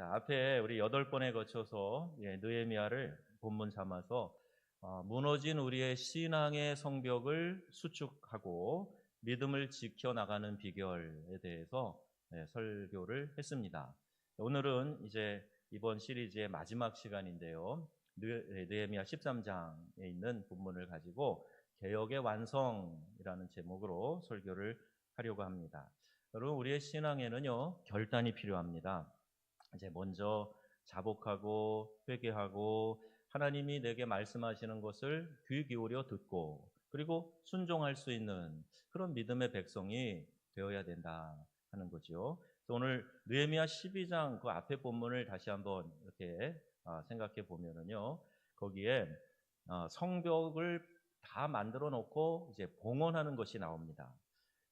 자, 앞에 우리 여덟 번에 거쳐서 예, 느헤미야를 본문 삼아서 어, 무너진 우리의 신앙의 성벽을 수축하고 믿음을 지켜 나가는 비결에 대해서 예, 설교를 했습니다. 오늘은 이제 이번 시리즈의 마지막 시간인데요. 느- 예, 느헤미야 13장에 있는 본문을 가지고 개혁의 완성이라는 제목으로 설교를 하려고 합니다. 여러분 우리의 신앙에는요 결단이 필요합니다. 이제 먼저 자복하고 회개하고 하나님이 내게 말씀하시는 것을 귀 기울여 듣고 그리고 순종할 수 있는 그런 믿음의 백성이 되어야 된다 하는. 그래서 오늘 느헤미야 12장 그 앞에 본문을 다시 한번 이렇게 아, 생각해 보면은요 거기에 어, 성벽을 다 만들어 놓고 이제 봉헌하는 것이 나옵니다.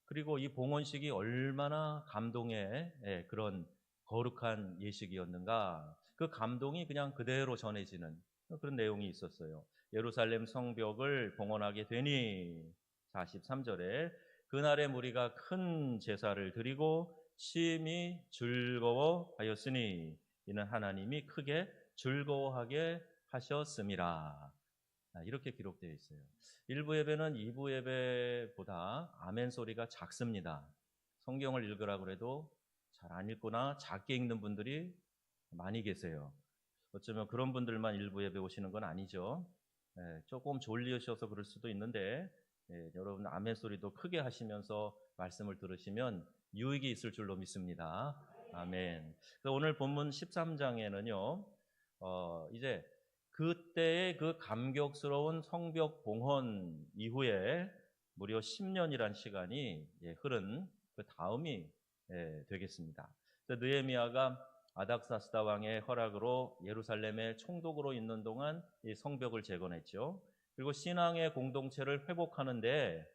그리고 이 봉헌식이 얼마나 감동의 예, 그런 거룩한 예식이었는가. 그 감동이 그냥 그대로 전해지는 그런 내용이 있었어요. 예루살렘 성벽을 봉헌하게 되니 43절에 그날의 무리가 큰 제사를 드리고 심히 즐거워하였으니 이는 하나님이 크게 즐거워하게 하셨음이라. 아, 이렇게 기록되어 있어요. 일부 예배는 2부 예배보다 아멘 소리가 작습니다. 성경을 읽으라 그래도 잘 안 읽거나 작게 읽는 분들이 많이 계세요. 어쩌면 그런 분들만 일부 예배 오시는 건 아니죠. 예, 조금 졸리셔서 그럴 수도 있는데 예, 여러분 아멘 소리도 크게 하시면서 말씀을 들으시면 유익이 있을 줄로 믿습니다. 아멘. 그래서 오늘 본문 13장에는요, 어, 이제 그때의 그 감격스러운 성벽 봉헌 이후에 무려 10년이란 시간이 예, 흐른 그 다음이 예, 되겠습니다. 그래서 느헤미야가 아닥사스다 왕의 허락으로 예루살렘의 총독으로 있는 동안 이 성벽을 재건했죠. 그리고 신앙의 공동체를 회복하는데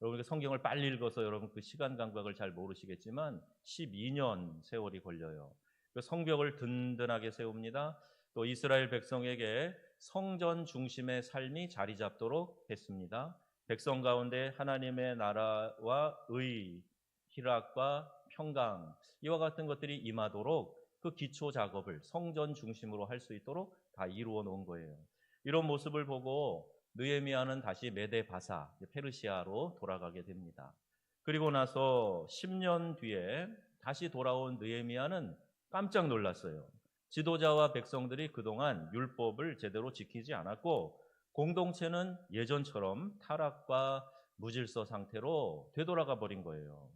여러분 그 성경을 빨리 읽어서 여러분 그 시간 감각을 잘 모르시겠지만 12년 세월이 걸려요. 그 성벽을 든든하게 세웁니다. 또 이스라엘 백성에게 성전 중심의 삶이 자리 잡도록 했습니다. 백성 가운데 하나님의 나라와 의, 희락과 평강 이와 같은 것들이 임하도록 그 기초 작업을 성전 중심으로 할 수 있도록 다 이루어 놓은 거예요. 이런 모습을 보고 느헤미야는 다시 메데 바사 페르시아로 돌아가게 됩니다. 그리고 나서 10년 뒤에 다시 돌아온 느헤미야는 깜짝 놀랐어요. 지도자와 백성들이 그동안 율법을 제대로 지키지 않았고 공동체는 예전처럼 타락과 무질서 상태로 되돌아가 버린 거예요.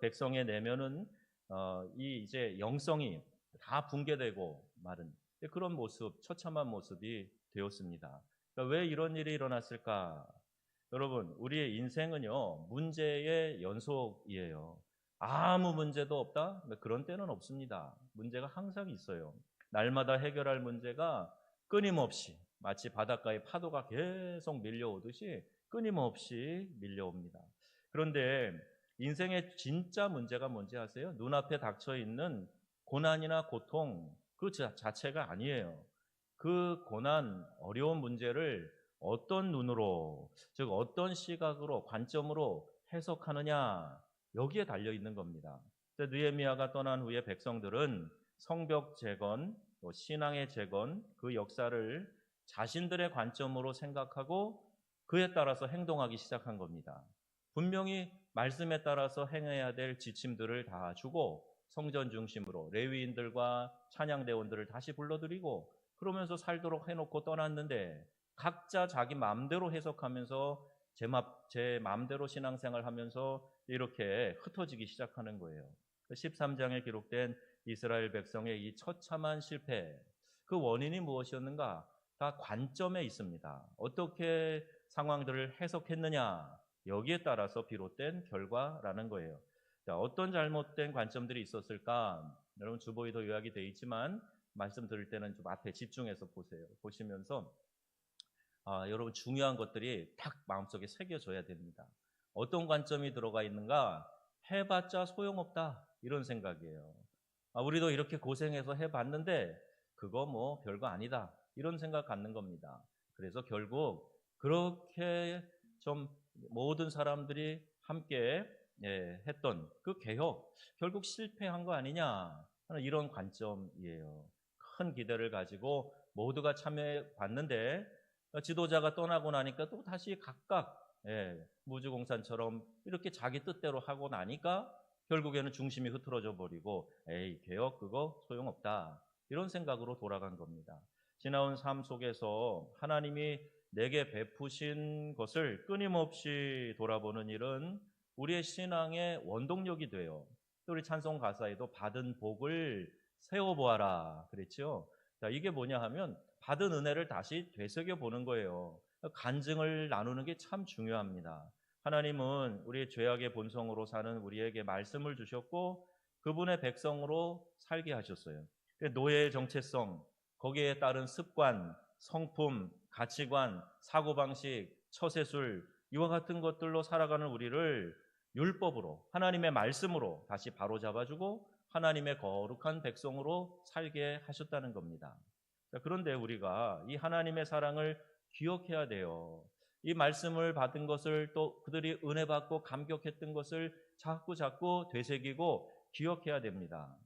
백성의 내면은 어, 이 이제 영성이 다 붕괴되고 마른 그런 모습, 처참한 모습이 되었습니다. 그러니까 왜 이런 일이 일어났을까? 여러분, 우리의 인생은요 문제의 연속이에요. 아무 문제도 없다? 네, 그런 때는 없습니다. 문제가 항상 있어요. 날마다 해결할 문제가 끊임없이 마치 바닷가에 파도가 계속 밀려오듯이 끊임없이 밀려옵니다. 그런데 인생의 진짜 문제가 뭔지 아세요? 눈앞에 닥쳐 있는 고난이나 고통 그 자체가 아니에요. 그 고난, 어려운 문제를 어떤 눈으로, 즉 어떤 시각으로, 관점으로 해석하느냐 여기에 달려 있는 겁니다. 느헤미야가 떠난 후에 백성들은 성벽 재건, 또 신앙의 재건, 그 역사를 자신들의 관점으로 생각하고 그에 따라서 행동하기 시작한 겁니다. 분명히 말씀에 따라서 행해야 될 지침들을 다 주고 성전 중심으로 레위인들과 찬양대원들을 다시 불러들이고 그러면서 살도록 해놓고 떠났는데 각자 자기 마음대로 해석하면서 제, 마음대로 신앙생활 하면서 이렇게 흩어지기 시작하는 거예요. 13장에 기록된 이스라엘 백성의 이 처참한 실패, 그 원인이 무엇이었는가? 다 관점에 있습니다. 어떻게 상황들을 해석했느냐? 여기에 따라서 비롯된 결과라는 거예요. 자, 어떤 잘못된 관점들이 있었을까? 여러분 주보에도 요약이 되어 있지만 말씀 들을 때는 좀 앞에 집중해서 보세요. 보시면서 아, 여러분 중요한 것들이 딱 마음속에 새겨져야 됩니다. 어떤 관점이 들어가 있는가? 해봤자 소용없다 이런 생각이에요. 아, 우리도 이렇게 고생해서 해봤는데 그거 뭐 별거 아니다 이런 생각 갖는 겁니다. 그래서 결국 그렇게 좀 모든 사람들이 함께 예, 했던 그 개혁 결국 실패한 거 아니냐 하는 이런 관점이에요. 큰 기대를 가지고 모두가 참여해 봤는데 지도자가 떠나고 나니까 또 다시 각각 예, 무주공산처럼 이렇게 자기 뜻대로 하고 나니까 결국에는 중심이 흐트러져 버리고 에이 개혁 그거 소용없다 이런 생각으로 돌아간 겁니다. 지나온 삶 속에서 하나님이 내게 베푸신 것을 끊임없이 돌아보는 일은 우리의 신앙의 원동력이 돼요. 우리 찬송 가사에도 받은 복을 세워보아라 그랬죠. 자, 이게 뭐냐 하면 받은 은혜를 다시 되새겨 보는 거예요. 간증을 나누는 게 참 중요합니다. 하나님은 우리의 죄악의 본성으로 사는 우리에게 말씀을 주셨고 그분의 백성으로 살게 하셨어요. 노예의 정체성, 거기에 따른 습관, 성품, 가치관, 사고방식, 처세술 이와 같은 것들로 살아가는 우리를 율법으로 하나님의 말씀으로 다시 바로잡아주고 하나님의 거룩한 백성으로 살게 하셨다는 겁니다. 그런데 우리가 이 하나님의 사랑을 기억해야 돼요. 이 말씀을 받은 것을 또 그들이 은혜 받고 감격했던 것을 자꾸 자꾸 되새기고 기억해야 됩니다.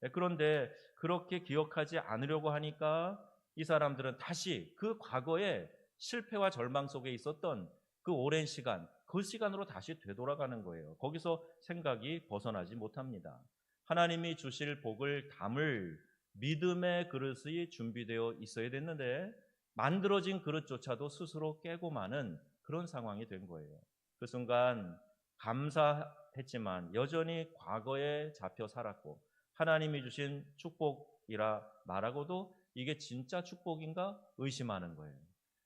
네, 그런데 그렇게 기억하지 않으려고 하니까 이 사람들은 다시 그 과거의 실패와 절망 속에 있었던 그 오랜 시간, 그 시간으로 다시 되돌아가는 거예요. 거기서 생각이 벗어나지 못합니다. 하나님이 주실 복을 담을 믿음의 그릇이 준비되어 있어야 됐는데 만들어진 그릇조차도 스스로 깨고 마는 그런 상황이 된 거예요. 그 순간 감사했지만 여전히 과거에 잡혀 살았고 하나님이 주신 축복이라 말하고도 이게 진짜 축복인가 의심하는 거예요.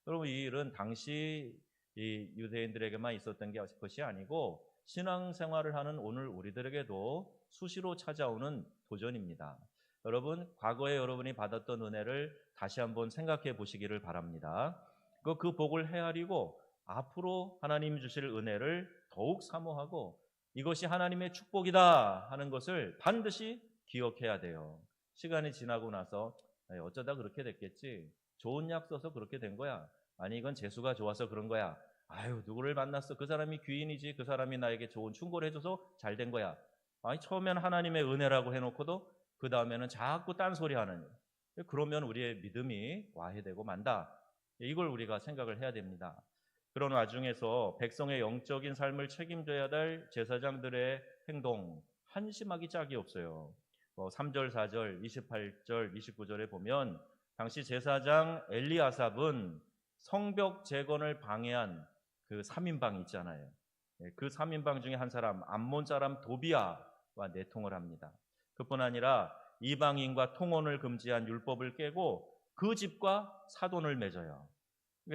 여러분 이 일은 당시 이 유대인들에게만 있었던 것이 아니고 신앙생활을 하는 오늘 우리들에게도 수시로 찾아오는 도전입니다. 여러분, 과거에 여러분이 받았던 은혜를 다시 한번 생각해 보시기를 바랍니다. 그, 그 복을 헤아리고 앞으로 하나님 주실 은혜를 더욱 사모하고 이것이 하나님의 축복이다 하는 것을 반드시 기억해야 돼요. 시간이 지나고 나서 어쩌다 그렇게 됐겠지. 좋은 약 써서 그렇게 된 거야. 아니 이건 재수가 좋아서 그런 거야. 아유 누구를 만났어? 그 사람이 귀인이지. 그 사람이 나에게 좋은 충고를 해줘서 잘 된 거야. 아니 처음엔 하나님의 은혜라고 해놓고도 그 다음에는 자꾸 딴 소리 하는 그러면 우리의 믿음이 와해되고 만다. 이걸 우리가 생각을 해야 됩니다. 그런 와중에서 백성의 영적인 삶을 책임져야 될 제사장들의 행동 한심하기 짝이 없어요. 3절, 4절, 28절, 29절에 보면 당시 제사장 엘리아삽은 성벽 재건을 방해한 그 3인방 있잖아요. 예, 그 3인방 중에 한 사람 암몬 사람 도비아와 내통을 합니다. 그뿐 아니라 이방인과 통혼을 금지한 율법을 깨고 그 집과 사돈을 맺어요.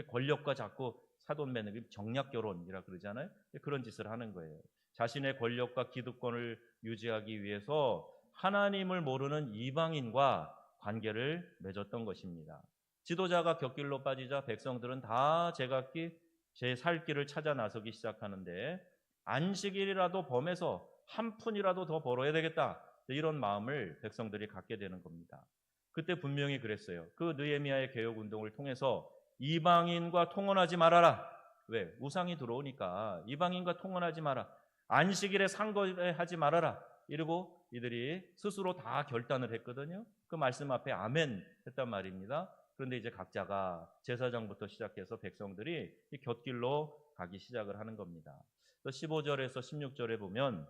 권력과 자꾸 사돈 맺는 게 정략 결혼이라 그러잖아요. 그런 짓을 하는 거예요. 자신의 권력과 기득권을 유지하기 위해서 하나님을 모르는 이방인과 관계를 맺었던 것입니다. 지도자가 격길로 빠지자 백성들은 다 제각기 제 살 길을 찾아 나서기 시작하는데 안식일이라도 범해서 한 푼이라도 더 벌어야 되겠다. 이런 마음을 백성들이 갖게 되는 겁니다. 그때 분명히 그랬어요. 그 느에미아의 개혁 운동을 통해서 이방인과 통혼하지 말아라. 왜? 우상이 들어오니까 이방인과 통혼하지 마라. 안식일에 상거하지 말아라. 이러고 이들이 스스로 다 결단을 했거든요. 그 말씀 앞에 아멘 했단 말입니다. 그런데 이제 각자가 제사장부터 시작해서 백성들이 이 곁길로 가기 시작을 하는 겁니다. 또 15절에서 16절에 보면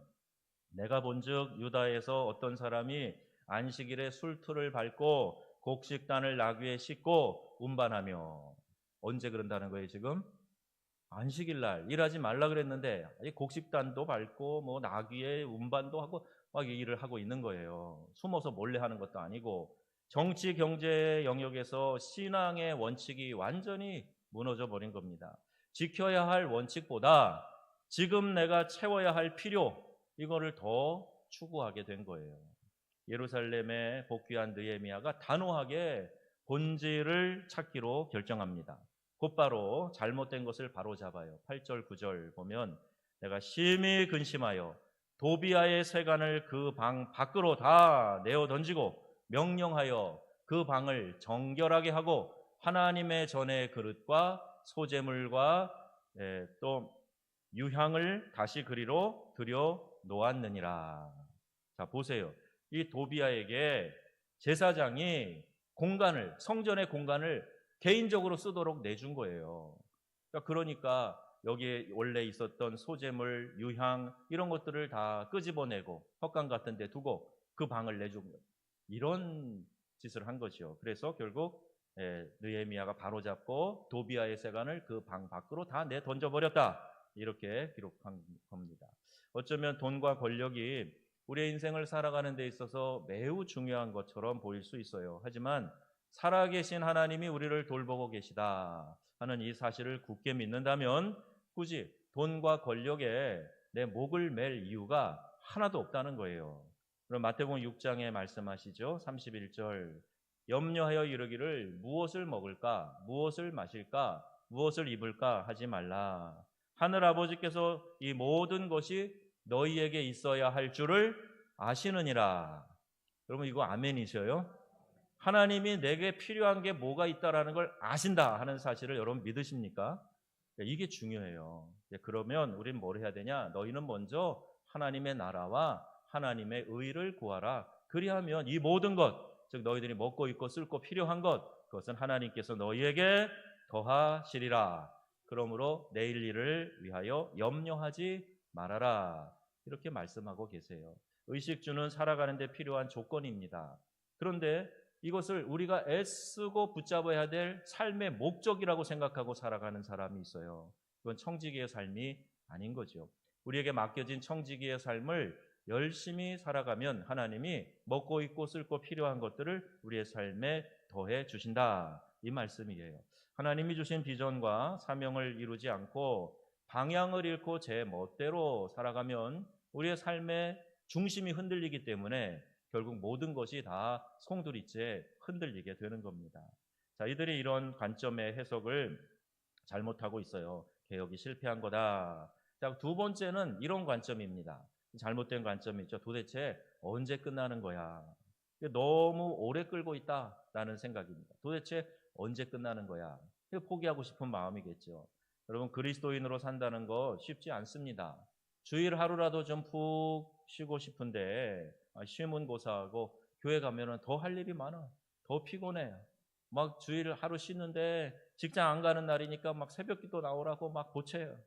내가 본즉 유다에서 어떤 사람이 안식일에 술틀을 밟고 곡식단을 나귀에 싣고 운반하며 언제 그런다는 거예요 지금? 안식일 날 일하지 말라 그랬는데 곡식단도 밟고 뭐 나귀에 운반도 하고 막 일을 하고 있는 거예요. 숨어서 몰래 하는 것도 아니고 정치 경제 영역에서 신앙의 원칙이 완전히 무너져 버린 겁니다. 지켜야 할 원칙보다 지금 내가 채워야 할 필요 이거를 더 추구하게 된 거예요. 예루살렘에 복귀한 느에미아가 단호하게 본질을 찾기로 결정합니다. 곧바로 잘못된 것을 바로잡아요. 8절 9절 보면 내가 심히 근심하여 도비아의 세간을 그 방 밖으로 다 내어 던지고 명령하여 그 방을 정결하게 하고 하나님의 전의 그릇과 소재물과 예, 또 유향을 다시 그리로 들여 놓았느니라. 자, 보세요. 이 도비아에게 제사장이 공간을 성전의 공간을 개인적으로 쓰도록 내준 거예요. 그러니까, 그러니까 여기에 원래 있었던 소재물, 유향 이런 것들을 다 끄집어내고 헛간 같은 데 두고 그 방을 거예요. 이런 짓을 한 거죠. 그래서 결국 예, 느헤미야가 바로잡고 도비아의 세관을 그 방 밖으로 다 내 던져 버렸다. 이렇게 기록한 겁니다. 어쩌면 돈과 권력이 우리의 인생을 살아가는 데 있어서 매우 중요한 것처럼 보일 수 있어요. 하지만 살아계신 하나님이 우리를 돌보고 계시다 하는 이 사실을 굳게 믿는다면 굳이 돈과 권력에 내 목을 맬 이유가 하나도 없다는 거예요. 그럼 마태복음 6장에 말씀하시죠. 31절 염려하여 이르기를 무엇을 먹을까 무엇을 마실까 무엇을 입을까 하지 말라. 하늘 아버지께서 이 모든 것이 너희에게 있어야 할 줄을 아시느니라. 여러분 이거 아멘이셔요? 하나님이 내게 필요한 게 뭐가 있다라는 걸 아신다 하는 사실을 여러분 믿으십니까? 이게 중요해요. 그러면 우리는 뭘 해야 되냐? 너희는 먼저 하나님의 나라와 하나님의 의를 구하라. 그리하면 이 모든 것, 즉 너희들이 먹고 입고 쓸고 필요한 것, 그것은 하나님께서 너희에게 더하시리라. 그러므로 내일 일을 위하여 염려하지 말아라. 이렇게 말씀하고 계세요. 의식주는 살아가는데 필요한 조건입니다. 그런데 이것을 우리가 애쓰고 붙잡아야 될 삶의 목적이라고 생각하고 살아가는 사람이 있어요. 그건 청지기의 삶이 아닌 거죠. 우리에게 맡겨진 청지기의 삶을 열심히 살아가면 하나님이 먹고 입고 쓸고 필요한 것들을 우리의 삶에 더해 주신다. 이 말씀이에요. 하나님이 주신 비전과 사명을 이루지 않고 방향을 잃고 제 멋대로 살아가면 우리의 삶의 중심이 흔들리기 때문에 결국 모든 것이 다 송두리째 흔들리게 되는 겁니다. 자, 이들이 이런 관점의 해석을 잘못하고 있어요. 개혁이 실패한 거다. 자, 두 번째는 이런 관점입니다. 잘못된 관점이 있죠. 도대체 언제 끝나는 거야? 너무 오래 끌고 있다라는 생각입니다. 도대체 언제 끝나는 거야? 포기하고 싶은 마음이겠죠. 여러분 그리스도인으로 산다는 거 쉽지 않습니다. 주일 하루라도 좀 푹 쉬고 싶은데 아, 쉼은 고사하고 교회 가면은 더 할 일이 많아. 더 피곤해. 막 주일 하루 쉬는데 직장 안 가는 날이니까 막 새벽 기도 나오라고 막 고쳐요.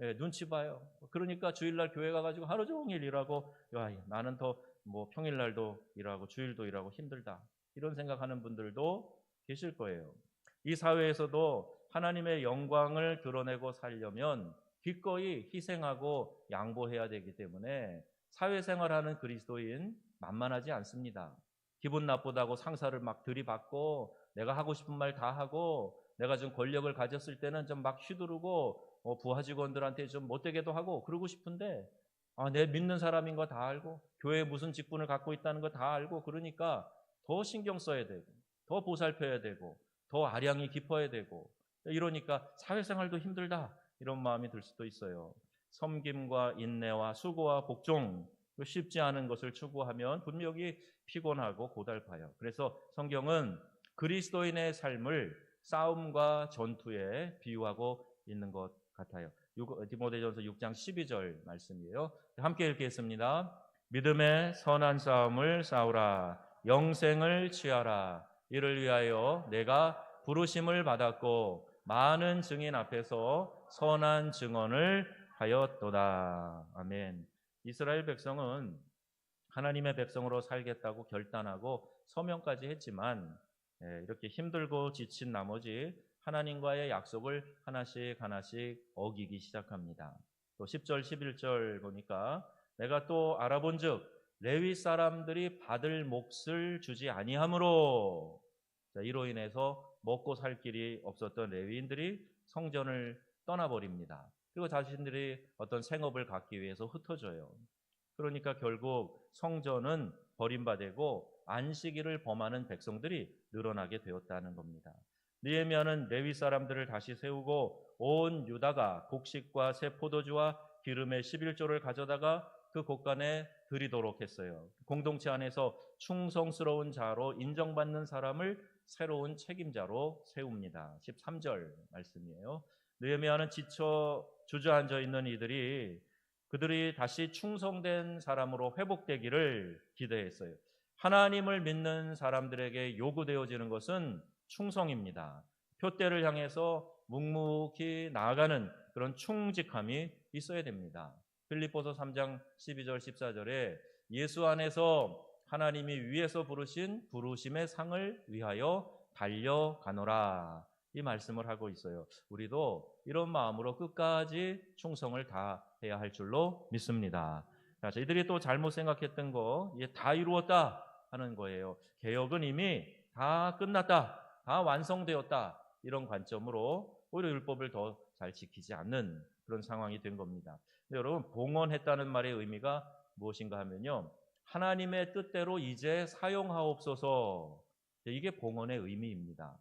예, 눈치 봐요. 그러니까 주일날 교회 가가지고 하루 종일 일하고 야, 나는 더 뭐 평일날도 일하고 주일도 일하고 힘들다. 이런 생각하는 분들도 계실 거예요. 이 사회에서도 하나님의 영광을 드러내고 살려면 기꺼이 희생하고 양보해야 되기 때문에 사회생활하는 그리스도인 만만하지 않습니다. 기분 나쁘다고 상사를 막 들이받고 내가 하고 싶은 말 다 하고 내가 좀 권력을 가졌을 때는 좀 막 휘두르고 뭐 부하 직원들한테 좀 못되게도 하고 그러고 싶은데 아, 내 믿는 사람인 거 다 알고 교회에 무슨 직분을 갖고 있다는 거 다 알고 그러니까 더 신경 써야 되고 더 보살펴야 되고 더 아량이 깊어야 되고 이러니까 사회생활도 힘들다 이런 마음이 들 수도 있어요. 섬김과 인내와 수고와 복종 쉽지 않은 것을 추구하면 분명히 피곤하고 고달파요. 그래서 성경은 그리스도인의 삶을 싸움과 전투에 비유하고 있는 것 같아요. 디모데전서 6장 12절 말씀이에요. 함께 읽겠습니다. 믿음의 선한 싸움을 싸우라. 영생을 취하라. 이를 위하여 내가 부르심을 받았고 많은 증인 앞에서 선한 증언을 하였도다. 아멘. 이스라엘 백성은 하나님의 백성으로 살겠다고 결단하고 서명까지 했지만 예, 이렇게 힘들고 지친 나머지 하나님과의 약속을 하나씩 하나씩 어기기 시작합니다. 또 10절, 11절 보니까 내가 또 알아본 즉 레위 사람들이 받을 몫을 주지 아니하므로 이로 인해서 먹고 살 길이 없었던 레위인들이 성전을 떠나버립니다. 그리고 자신들이 어떤 생업을 갖기 위해서 흩어져요. 그러니까 결국 성전은 버림받고 안식일을 범하는 백성들이 늘어나게 되었다는 겁니다. 느헤미야는 레위 사람들을 다시 세우고 온 유다가 곡식과 새 포도주와 기름의 11조를 가져다가 그 곳간에 드리도록 했어요. 공동체 안에서 충성스러운 자로 인정받는 사람을 새로운 책임자로 세웁니다. 13절 말씀이에요. 느헤미야는 지쳐 주저앉아 있는 이들이 그들이 다시 충성된 사람으로 회복되기를 기대했어요. 하나님을 믿는 사람들에게 요구되어지는 것은 충성입니다. 표대를 향해서 묵묵히 나아가는 그런 충직함이 있어야 됩니다. 필립보서 3장 12절 14절에 예수 안에서 하나님이 위에서 부르신 부르심의 상을 위하여 달려가노라. 이 말씀을 하고 있어요. 우리도 이런 마음으로 끝까지 충성을 다해야 할 줄로 믿습니다. 자, 저희들이 또 잘못 생각했던 거, 이게 다 이루었다 하는 거예요. 개혁은 이미 다 끝났다, 다 완성되었다 이런 관점으로 오히려 율법을 더 잘 지키지 않는 그런 상황이 된 겁니다. 여러분 봉헌했다는 말의 의미가 무엇인가 하면요, 하나님의 뜻대로 이제 사용하옵소서 이게 봉헌의 의미입니다.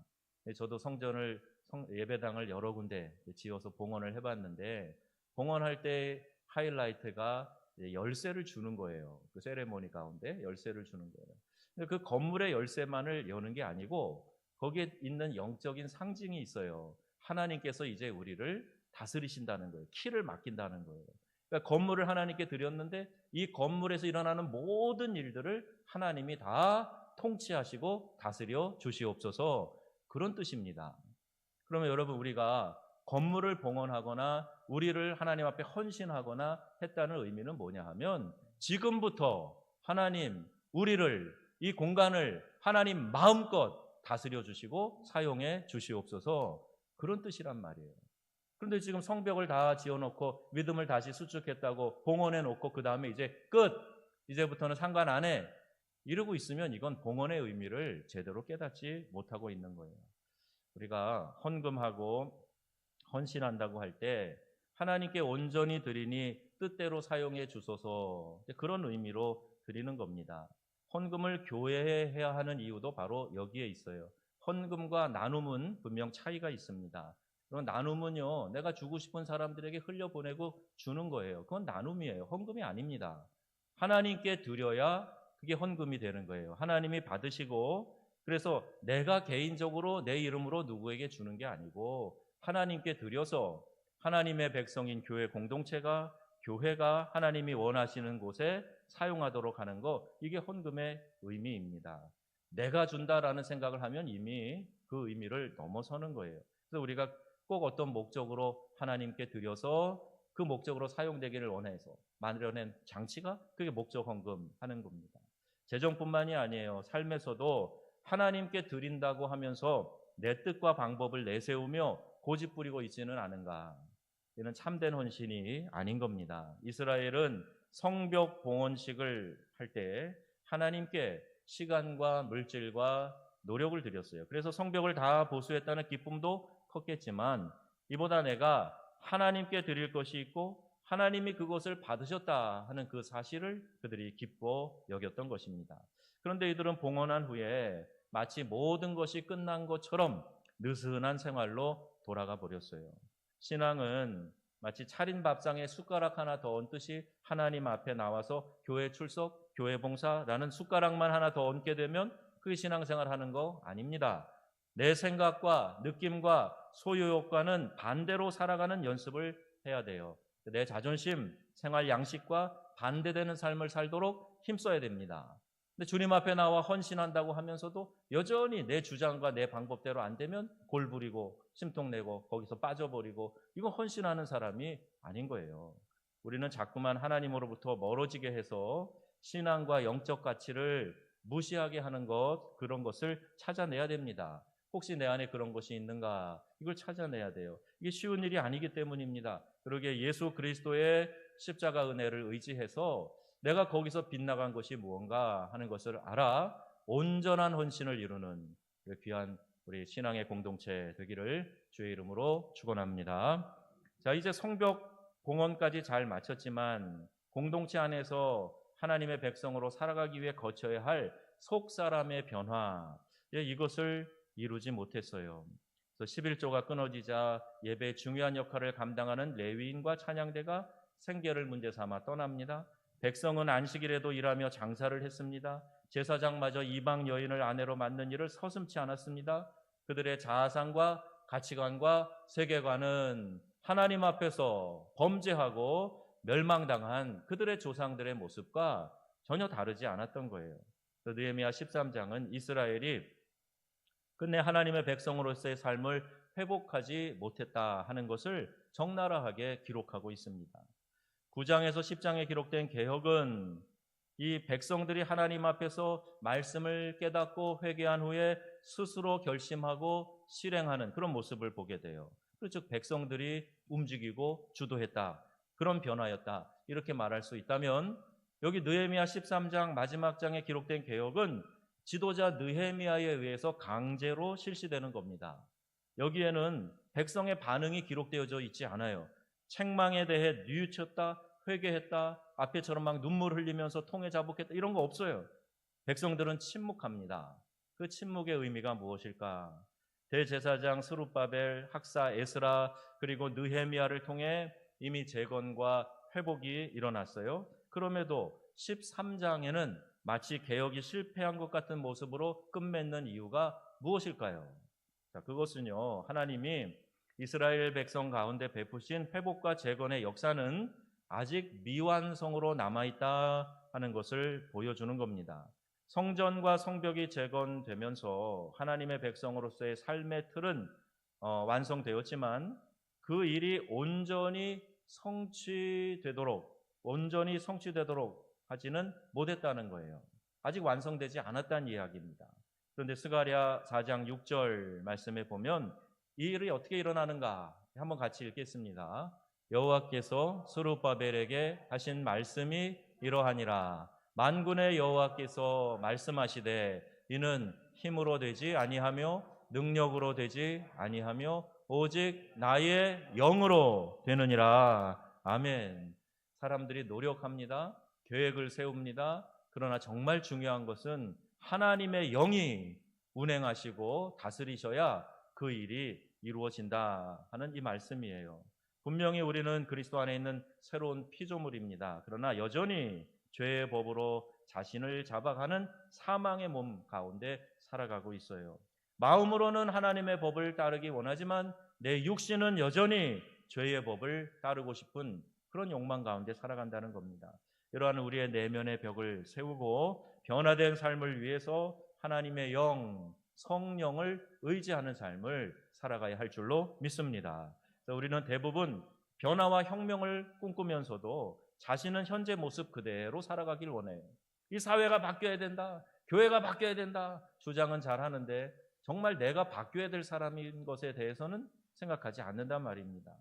저도 성전을 예배당을 여러 군데 지어서 봉헌을 해봤는데 봉헌할 때 하이라이트가 열쇠를 주는 거예요. 그 세레모니 가운데 열쇠를 주는 거예요. 근데 그 건물의 열쇠만을 여는 게 아니고 거기에 있는 영적인 상징이 있어요. 하나님께서 이제 우리를 다스리신다는 거예요. 키를 맡긴다는 거예요. 그러니까 건물을 하나님께 드렸는데 이 건물에서 일어나는 모든 일들을 하나님이 다 통치하시고 다스려 주시옵소서 그런 뜻입니다. 그러면 여러분 우리가 건물을 봉헌하거나 우리를 하나님 앞에 헌신하거나 했다는 의미는 뭐냐 하면 지금부터 하나님 우리를 이 공간을 하나님 마음껏 다스려 주시고 사용해 주시옵소서 그런 뜻이란 말이에요. 그런데 지금 성벽을 다 지어놓고 믿음을 다시 수축했다고 봉헌해 놓고 그 다음에 이제 끝 이제부터는 상관 안 해. 이러고 있으면 이건 봉헌의 의미를 제대로 깨닫지 못하고 있는 거예요. 우리가 헌금하고 헌신한다고 할 때 하나님께 온전히 드리니 뜻대로 사용해 주소서 그런 의미로 드리는 겁니다. 헌금을 교회에 해야 하는 이유도 바로 여기에 있어요. 헌금과 나눔은 분명 차이가 있습니다. 그럼 나눔은요, 내가 주고 싶은 사람들에게 흘려보내고 주는 거예요. 그건 나눔이에요. 헌금이 아닙니다. 하나님께 드려야 그게 헌금이 되는 거예요. 하나님이 받으시고, 그래서 내가 개인적으로 내 이름으로 누구에게 주는 게 아니고, 하나님께 드려서 하나님의 백성인 교회 공동체가 교회가 하나님이 원하시는 곳에 사용하도록 하는 거 이게 헌금의 의미입니다. 내가 준다라는 생각을 하면 이미 그 의미를 넘어서는 거예요. 그래서 우리가 꼭 어떤 목적으로 하나님께 드려서 그 목적으로 사용되기를 원해서 만들어낸 장치가 그게 목적 헌금 하는 겁니다. 재정뿐만이 아니에요. 삶에서도 하나님께 드린다고 하면서 내 뜻과 방법을 내세우며 고집 부리고 있지는 않은가. 이는 참된 헌신이 아닌 겁니다. 이스라엘은 성벽 봉헌식을 할 때 하나님께 시간과 물질과 노력을 들였어요. 그래서 성벽을 다 보수했다는 기쁨도 컸겠지만 이보다 내가 하나님께 드릴 것이 있고 하나님이 그것을 받으셨다 하는 그 사실을 그들이 기뻐 여겼던 것입니다. 그런데 이들은 봉헌한 후에 마치 모든 것이 끝난 것처럼 느슨한 생활로 돌아가 버렸어요. 신앙은 마치 차린 밥상에 숟가락 하나 더 얹듯이 하나님 앞에 나와서 교회 출석, 교회 봉사라는 숟가락만 하나 더 얹게 되면 그 신앙생활 하는 거 아닙니다. 내 생각과 느낌과 소유욕과는 반대로 살아가는 연습을 해야 돼요. 내 자존심, 생활 양식과 반대되는 삶을 살도록 힘써야 됩니다. 근데 주님 앞에 나와 헌신한다고 하면서도 여전히 내 주장과 내 방법대로 안 되면 골 부리고 심통내고 거기서 빠져버리고 이건 헌신하는 사람이 아닌 거예요. 우리는 자꾸만 하나님으로부터 멀어지게 해서 신앙과 영적 가치를 무시하게 하는 것, 그런 것을 찾아내야 됩니다. 혹시 내 안에 그런 것이 있는가? 이걸 찾아내야 돼요. 이게 쉬운 일이 아니기 때문입니다. 그러게 예수 그리스도의 십자가 은혜를 의지해서 내가 거기서 빗나간 것이 무언가 하는 것을 알아 온전한 헌신을 이루는 귀한 우리 신앙의 공동체 되기를 주의 이름으로 축원합니다. 자, 이제 성벽 공헌까지 잘 마쳤지만 공동체 안에서 하나님의 백성으로 살아가기 위해 거쳐야 할 속 사람의 변화 예, 이것을 이루지 못했어요. 그래서 11조가 끊어지자 예배의 중요한 역할을 감당하는 레위인과 찬양대가 생계를 문제 삼아 떠납니다. 백성은 안식일에도 일하며 장사를 했습니다. 제사장마저 이방 여인을 아내로 맞는 일을 서슴치 않았습니다. 그들의 자아상과 가치관과 세계관은 하나님 앞에서 범죄하고 멸망당한 그들의 조상들의 모습과 전혀 다르지 않았던 거예요. 느헤미야 13장은 이스라엘이 끝내 하나님의 백성으로서의 삶을 회복하지 못했다 하는 것을 적나라하게 기록하고 있습니다. 9장에서 10장에 기록된 개혁은 이 백성들이 하나님 앞에서 말씀을 깨닫고 회개한 후에 스스로 결심하고 실행하는 그런 모습을 보게 돼요. 즉 백성들이 움직이고 주도했다. 그런 변화였다. 이렇게 말할 수 있다면 여기 느헤미야 13장 마지막 장에 기록된 개혁은 지도자 느헤미야에 의해서 강제로 실시되는 겁니다. 여기에는 백성의 반응이 기록되어져 있지 않아요. 책망에 대해 뉘우쳤다, 회개했다, 앞에처럼 막 눈물 흘리면서 통에 자복했다 이런 거 없어요. 백성들은 침묵합니다. 그 침묵의 의미가 무엇일까? 대제사장 스룹바벨, 학사 에스라 그리고 느헤미야를 통해 이미 재건과 회복이 일어났어요. 그럼에도 13장에는 마치 개혁이 실패한 것 같은 모습으로 끝맺는 이유가 무엇일까요? 자, 그것은요. 하나님이 이스라엘 백성 가운데 베푸신 회복과 재건의 역사는 아직 미완성으로 남아있다 하는 것을 보여주는 겁니다. 성전과 성벽이 재건되면서 하나님의 백성으로서의 삶의 틀은 어, 완성되었지만 그 일이 온전히 성취되도록 온전히 성취되도록 하지는 못했다는 거예요. 아직 완성되지 않았다는 이야기입니다. 그런데 스가랴 4장 6절 말씀에 보면 이 일이 어떻게 일어나는가 한번 같이 읽겠습니다. 여호와께서 스룹바벨에게 하신 말씀이 이러하니라 만군의 여호와께서 말씀하시되 이는 힘으로 되지 아니하며 능력으로 되지 아니하며 오직 나의 영으로 되느니라 아멘 사람들이 노력합니다 계획을 세웁니다 그러나 정말 중요한 것은 하나님의 영이 운행하시고 다스리셔야 그 일이 이루어진다 하는 이 말씀이에요. 분명히 우리는 그리스도 안에 있는 새로운 피조물입니다. 그러나 여전히 죄의 법으로 자신을 잡아가는 사망의 몸 가운데 살아가고 있어요. 마음으로는 하나님의 법을 따르기 원하지만 내 육신은 여전히 죄의 법을 따르고 싶은 그런 욕망 가운데 살아간다는 겁니다. 이러한 우리의 내면의 벽을 세우고 변화된 삶을 위해서 하나님의 영, 성령을 의지하는 삶을 살아가야 할 줄로 믿습니다. 우리는 대부분 변화와 혁명을 꿈꾸면서도 자신은 현재 모습 그대로 살아가길 원해요. 이 사회가 바뀌어야 된다. 교회가 바뀌어야 된다. 주장은 잘 하는데 정말 내가 바뀌어야 될 사람인 것에 대해서는 생각하지 않는단 말입니다.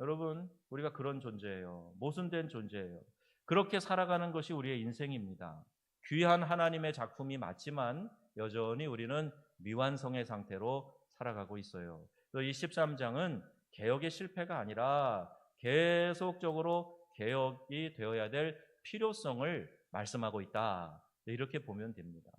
여러분, 우리가 그런 존재예요. 모순된 존재예요. 그렇게 살아가는 것이 우리의 인생입니다. 귀한 하나님의 작품이 맞지만 여전히 우리는 미완성의 상태로 살아가고 있어요. 이 13장은 개혁의 실패가 아니라 계속적으로 개혁이 되어야 될 필요성을 말씀하고 있다. 이렇게 보면 됩니다.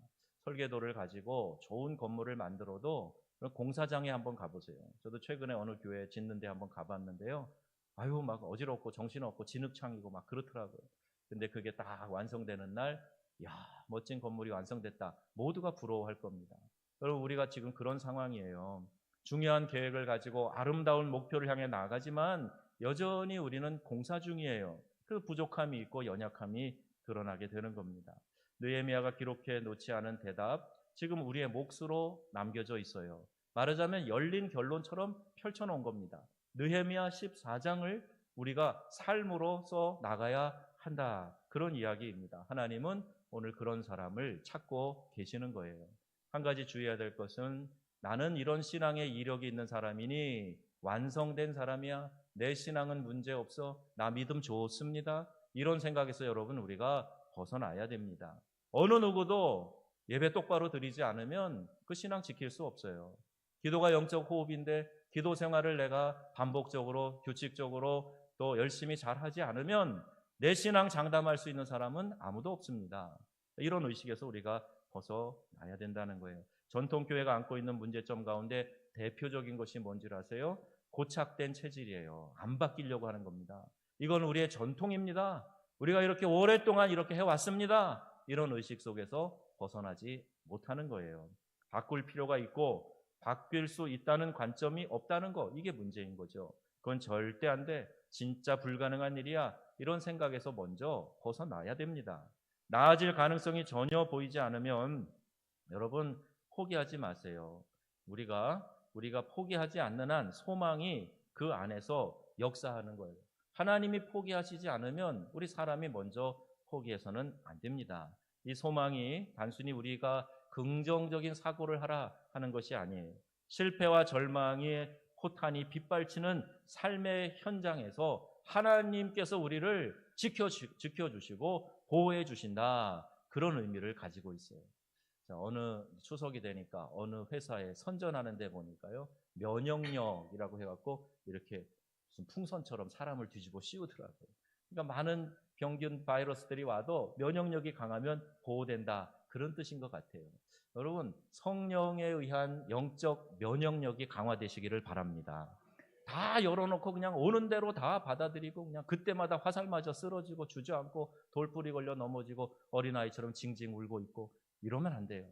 설계도를 가지고 좋은 건물을 만들어도 공사장에 한번 가보세요. 저도 최근에 어느 교회 짓는데 한번 가봤는데요. 아유, 막 어지럽고 정신없고 진흙창이고 막 그렇더라고요. 근데 그게 딱 완성되는 날, 야, 멋진 건물이 완성됐다. 모두가 부러워할 겁니다. 여러분, 우리가 지금 그런 상황이에요. 중요한 계획을 가지고 아름다운 목표를 향해 나가지만 여전히 우리는 공사 중이에요. 그 부족함이 있고 연약함이 드러나게 되는 겁니다. 느헤미야가 기록해 놓지 않은 대답, 지금 우리의 몫으로 남겨져 있어요. 말하자면 열린 결론처럼 펼쳐놓은 겁니다. 느헤미야 14장을 우리가 삶으로 써 나가야 한다. 그런 이야기입니다. 하나님은 오늘 그런 사람을 찾고 계시는 거예요. 한 가지 주의해야 될 것은 나는 이런 신앙의 이력이 있는 사람이니 완성된 사람이야. 내 신앙은 문제 없어. 나 믿음 좋습니다. 이런 생각에서 여러분 우리가 벗어나야 됩니다. 어느 누구도 예배 똑바로 드리지 않으면 그 신앙 지킬 수 없어요. 기도가 영적 호흡인데 기도 생활을 내가 반복적으로 규칙적으로 또 열심히 잘 하지 않으면 내 신앙 장담할 수 있는 사람은 아무도 없습니다. 이런 의식에서 우리가 벗어나야 된다는 거예요. 전통교회가 안고 있는 문제점 가운데 대표적인 것이 뭔지 아세요? 고착된 체질이에요. 안 바뀌려고 하는 겁니다. 이건 우리의 전통입니다. 우리가 이렇게 오랫동안 이렇게 해왔습니다. 이런 의식 속에서 벗어나지 못하는 거예요. 바꿀 필요가 있고 바뀔 수 있다는 관점이 없다는 거 이게 문제인 거죠. 그건 절대 안 돼. 진짜 불가능한 일이야. 이런 생각에서 먼저 벗어나야 됩니다. 나아질 가능성이 전혀 보이지 않으면 여러분 포기하지 마세요. 우리가 우리가 포기하지 않는 한 소망이 그 안에서 역사하는 거예요. 하나님이 포기하시지 않으면 우리 사람이 먼저 포기해서는 안 됩니다. 이 소망이 단순히 우리가 긍정적인 사고를 하라 하는 것이 아니에요. 실패와 절망의 포탄이 빗발치는 삶의 현장에서 하나님께서 우리를 지켜 지켜주시고 보호해 주신다 그런 의미를 가지고 있어요. 자, 어느 추석이 되니까 어느 회사에 선전하는 데 보니까요 면역력이라고 해갖고 이렇게 무슨 풍선처럼 사람을 뒤집어 씌우더라고요. 그러니까 많은 병균 바이러스들이 와도 면역력이 강하면 보호된다 그런 뜻인 것 같아요. 여러분 성령에 의한 영적 면역력이 강화되시기를 바랍니다. 다 열어놓고 그냥 오는 대로 다 받아들이고 그냥 그때마다 화살 맞아 쓰러지고 주저앉고 돌뿌리 걸려 넘어지고 어린아이처럼 징징 울고 있고 이러면 안 돼요.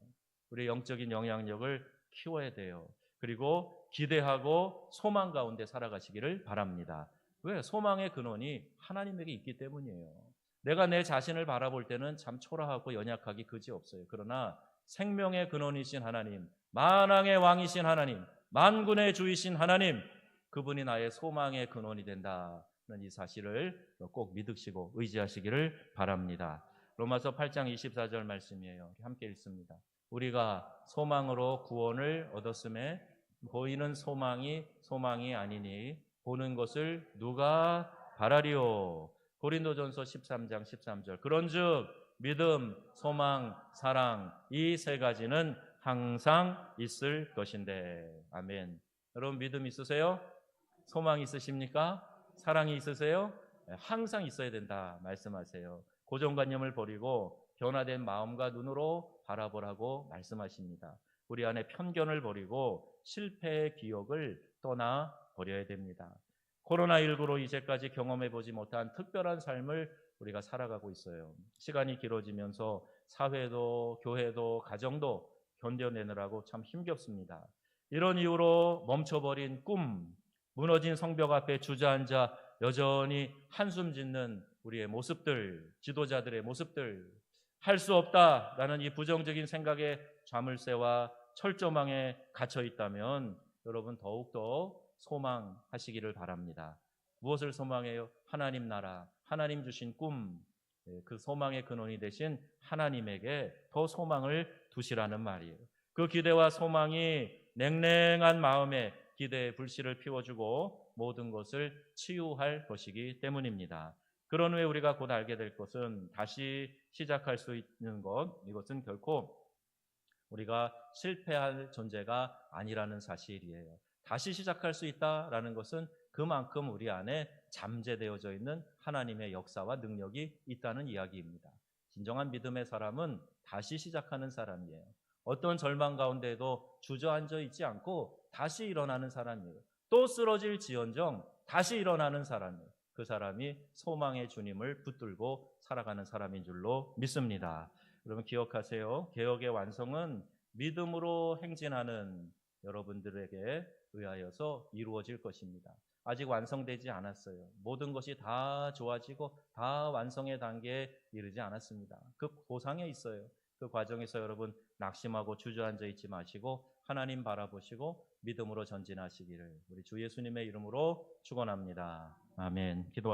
우리 영적인 영향력을 키워야 돼요. 그리고 기대하고 소망 가운데 살아가시기를 바랍니다. 왜? 소망의 근원이 하나님에게 있기 때문이에요. 내가 내 자신을 바라볼 때는 참 초라하고 연약하기 그지 없어요. 그러나 생명의 근원이신 하나님, 만왕의 왕이신 하나님, 만군의 주이신 하나님, 그분이 나의 소망의 근원이 된다는 이 사실을 꼭 믿으시고 의지하시기를 바랍니다. 로마서 8장 24절 말씀이에요. 함께 읽습니다. 우리가 소망으로 구원을 얻었음에 보이는 소망이 소망이 아니니 보는 것을 누가 바라리오. 고린도전서 13장 13절. 그런즉 믿음, 소망, 사랑 이 세 가지는 항상 있을 것인데. 아멘. 여러분 믿음 있으세요? 소망 있으십니까? 사랑이 있으세요? 네, 항상 있어야 된다 말씀하세요. 고정관념을 버리고 변화된 마음과 눈으로 바라보라고 말씀하십니다. 우리 안에 편견을 버리고 실패의 기억을 떠나 버려야 됩니다. 코로나19로 이제까지 경험해 보지 못한 특별한 삶을 우리가 살아가고 있어요. 시간이 길어지면서 사회도 교회도 가정도 견뎌내느라고 참 힘겹습니다. 이런 이유로 멈춰버린 꿈, 무너진 성벽 앞에 주저앉아 여전히 한숨 짓는 우리의 모습들, 지도자들의 모습들, 할 수 없다라는 이 부정적인 생각에 자물쇠와 철조망에 갇혀 있다면 여러분 더욱더 소망하시기를 바랍니다. 무엇을 소망해요? 하나님 나라, 하나님 주신 꿈, 예, 그 소망의 근원이 되신 하나님에게 더 소망을 두시라는 말이에요. 그 기대와 소망이 냉랭한 마음에 기대의 불씨를 피워주고 모든 것을 치유할 것이기 때문입니다. 그런 후에 우리가 곧 알게 될 것은 다시 시작할 수 있는 것, 이것은 결코 우리가 실패할 존재가 아니라는 사실이에요. 다시 시작할 수 있다라는 것은 그만큼 우리 안에 잠재되어져 있는 하나님의 역사와 능력이 있다는 이야기입니다. 진정한 믿음의 사람은 다시 시작하는 사람이에요. 어떤 절망 가운데도 주저앉아 있지 않고 다시 일어나는 사람이에요. 또 쓰러질 지연정 다시 일어나는 사람이에요. 그 사람이 소망의 주님을 붙들고 살아가는 사람인 줄로 믿습니다. 여러분 기억하세요. 개혁의 완성은 믿음으로 행진하는 여러분들에게 의하여서 이루어질 것입니다. 아직 완성되지 않았어요. 모든 것이 다 좋아지고 다 완성의 단계에 이르지 않았습니다. 그 보상에 있어요. 그 과정에서 여러분 낙심하고 주저앉아 있지 마시고 하나님 바라보시고 믿음으로 전진하시기를 우리 주 예수님의 이름으로 축원합니다. 아멘. 기도하